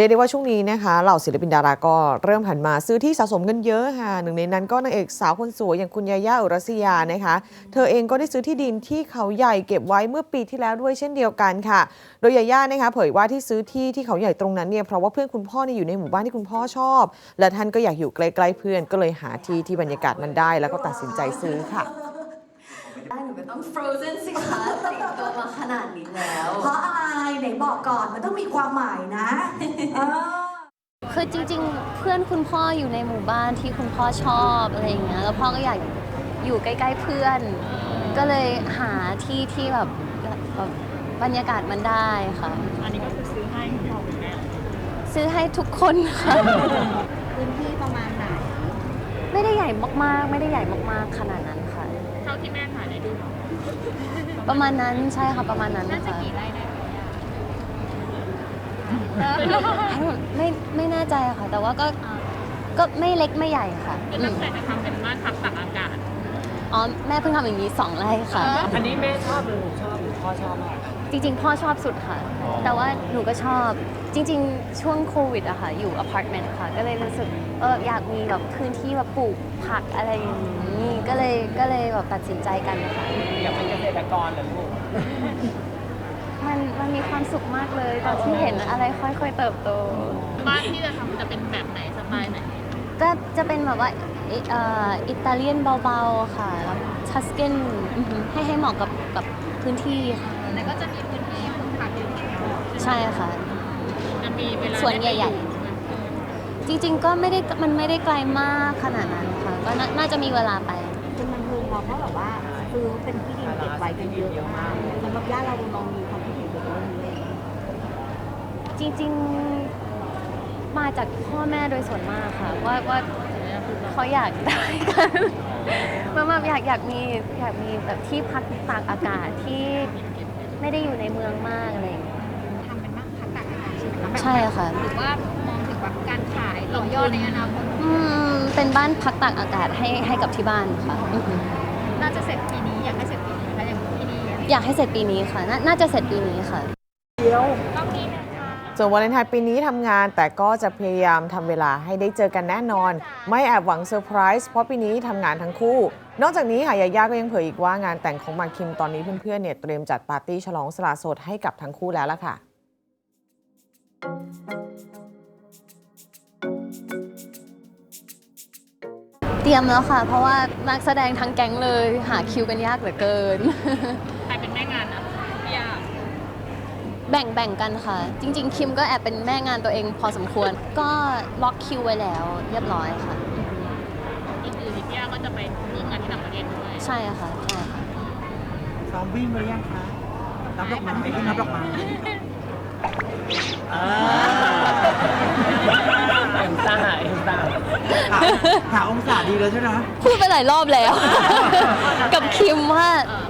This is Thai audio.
รียกได้ว่าช่วงนี้นะคะเหล่าศิลปินดาราก็เริ่มหันมาซื้อที่สะสมกันเยอะค่ะหนึ่งในนั้นก็นางเอกสาวคนสวยอย่างคุณยาย่าอุรัสยานะคะ เธอเองก็ได้ซื้อที่ดินที่เขาใหญ่เก็บไว้เมื่อปีที่แล้วด้วยเช่นเดียวกันค่ะ โดยยาย่านะคะเผยว่าที่ซื้อที่ที่เขาใหญ่ตรงนั้นเนี่ยเพราะว่าเพื่อนคุณพ่อเนี่ยอยู่ในหมู่บ้านที่คุณพ่อชอบ และท่านก็อยากอยู่ใกล้ๆเพื่อนก็เลยหาที่ที่บรรยากาศมันได้ แล้วก็ตัดสินใจซื้อค่ะ ได้หนูก็ต้อง frozen สิคะแต่งตัวมาขนาดนี้แล้ว เพราะอะไรไหนบอกก่อนมันต้องมีความหมายนะเออคือจริงๆ เพื่อนคุณพ่ออยู่ในหมู่บ้านที่คุณพ่อชอบอะไรอย่างเงี้ยแล้วพ่อก็อยากอยู่ใกล้ๆเพื่อน ก็เลยหาที่ที่แบบแบบบรรยากาศมันได้ค่ะ อันนี้ก็คือซื้อให้คุณพ่อคุณแม่ซื้อให้ทุกคนค่ะ พื้นที่ประมาณไหน ไม่ได้ใหญ่มากๆ ไม่ได้ใหญ่มากๆ ขนาดนั้นค่ะเท่าที่แม่ถ่ายได้ดูประมาณนั้นใช่ค่ะประมาณนั้นน่าจะค่ะกี่ไร่ได้ไหมไม่ไม่แน่ใจค่ะ แต่ว่าก็ก็ไม่เล็กไม่ใหญ่ค่ะคืออืตั้มงแต่จะทำเป็นบ้านพักตากอากาศอ๋อแม่เพิ่งทำอย่างนี้สองไร่ค่ะ อันนี้แม่ชอบหรือหนูชอบหรื อพ่อชอบมากจริง ๆ พ่อชอบสุดค่ะ แต่ว่าหนูก็ชอบจริง ๆ ช่วงโควิดอะค่ะ อยู่อพาร์ตเมนต์ค่ะ ก็เลยรู้สึกเอออยากมีแบบพื้นที่แบบปลูกผักอะไรอย่างนี้ ก็เลยก็เลยแบบตัดสินใจกันค่ะอยากเป็นเกษตรกรเหรอลูกมันมันมีความสุขมากเลยตอนที่เห็นอะไรค่อยๆเติบโต บ้านที่จะทำจะเป็นแบบไหนสไตล์ไหนก็จะเป็นแบบว่าอิเอ่ออิตาเลียนเบาๆค่ะแล้ว ทัสเกนให้ให้เหมาะกับกับพื้นที่ค่ะแต่ก็จะมีพื้นที่ปลูกผักอยู่ใช่ค่ะจะมีเวลาสวนใหญ่ ๆ จริง ๆ ก็ไม่ได้มันไม่ได้ไกลมากขนาดนั้นค่ะก็น่าน่าจะมีเวลาไปคือมันคือเราก็แบบว่าซื้อเป็นที่ดินเก็บไว้กันเยอะมากสำหรับย่าเราลองมีความคิดเห็นเกี่ยวกับเรื่องนี้เลยจริงๆมา จากพ่อแม่โดยส่วนมากค่ะ ว่าว่าเขาอยากได้กันมันแบบอยากอยากมีอยากมีแบบที่พักตากอากาศที่ไม่ได้อยู่ในเมืองมากอะไรอย่างเงี้ยทำเป็นบ้านพักตากอากาศใช่ไหมคะแบบใช่ค่ะหรือว่ามองถึงแบบการขายต่อยอดในอนาคตอืมเป็นบ้านพักตากอากาศให้ให้กับที่บ้านค่ะอือหือน่าจะเสร็จปีนี้อยากให้เสร็จปีนี้นะคะอย่างที่นี่อยากให้เสร็จปีนี้ค่ะนาน่าจะเสร็จปีนี้ค่ะต้องมีนะคะ ส่วนวาเลนไทน์ปีนี้ทำงานแต่ก็จะพยายามทำเวลาให้ได้เจอกันแน่นอน ไม่แอบหวังเซอร์ไพรส์เพราะปีนี้ทำงานทั้งคู่ นอกจากนี้ค่ะยาย่าก็ยังเผยอีกว่างานแต่งของหมากคิมตอนนี้เพื่อนๆเนี่ยเตรียมจัดปาร์ตี้ฉลองสละโสดให้กับทั้งคู่แล้วล่ะค่ะเตรียมแล้วค่ะ เพราะว่านักแสดงทั้งแก๊งเลยหาคิวกันยากเหลือเกิน ใครเป็นแม่งานนะพี่ยา แบ่งแบ่งกันค่ะ จริง ๆ คิมก็แอบเป็นแม่งานตัวเองพอสมควร ก็ล็อกคิวไว้แล้วเรียบร้อยค่ะอีกอื่นพี่ยาก็จะไปร่วมงานที่ต่างประเทศด้วยใช่ค่ะใช่ค่ะ ซ้อมวิ่งมายังคะรับดอกไม้วิ่งรับดอกไม้อ่าเอ็มซ่าเอ็มซ่าหาองศาดีแล้วใช่ไหมพูดไปหลายรอบแล้ว กับคิมว่าให้ยูดูเล็